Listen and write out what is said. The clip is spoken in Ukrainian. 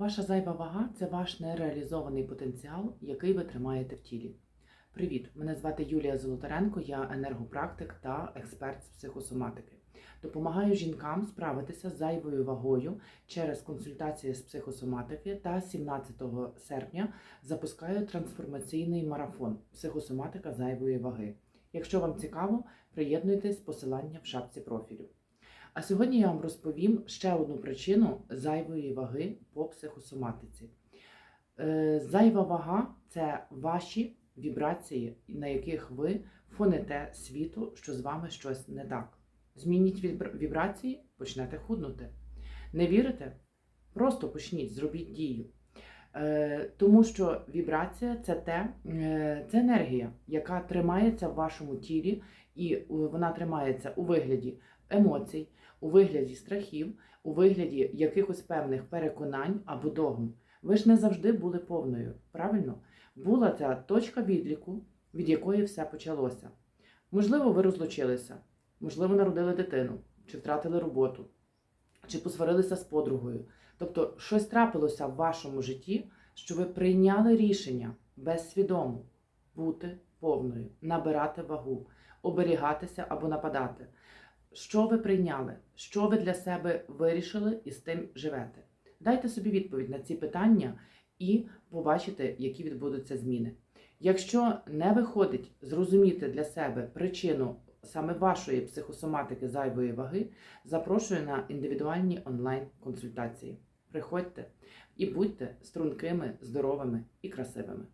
Ваша зайва вага це ваш нереалізований потенціал, який ви тримаєте в тілі. Привіт! Мене звати Юлія Золотаренко, я енергопрактик та експерт з психосоматики. Допомагаю жінкам справитися з зайвою вагою через консультації з психосоматики та 17 серпня запускаю трансформаційний марафон Психосоматика зайвої ваги. Якщо вам цікаво, приєднуйтесь посилання в шапці профілю. А сьогодні я вам розповім ще одну причину зайвої ваги по психосоматиці. Е, Зайва вага це ваші вібрації, на яких ви фоните світу, що з вами щось не так. Змініть вібрації, почнете худнути. Не вірите? Просто почніть, зробіть дію. Е, Тому що вібрація це те, е, це енергія, яка тримається в вашому тілі, і е, вона тримається у вигляді емоцій, у вигляді страхів, у вигляді якихось певних переконань або догм. Ви ж не завжди були повною, правильно? Була ця точка відліку, від якої все почалося. Можливо, ви розлучилися, можливо, народили дитину, чи втратили роботу, чи посварилися з подругою. Тобто, щось трапилося в вашому житті, що ви прийняли рішення безсвідомо бути повною, набирати вагу, оберігатися або нападати. Що ви прийняли? Що ви для себе вирішили і з тим живете? Дайте собі відповідь на ці питання і побачите, які відбудуться зміни. Якщо не виходить зрозуміти для себе причину саме вашої психосоматики зайвої ваги, запрошую на індивідуальні онлайн-консультації. Приходьте і будьте стрункими, здоровими і красивими.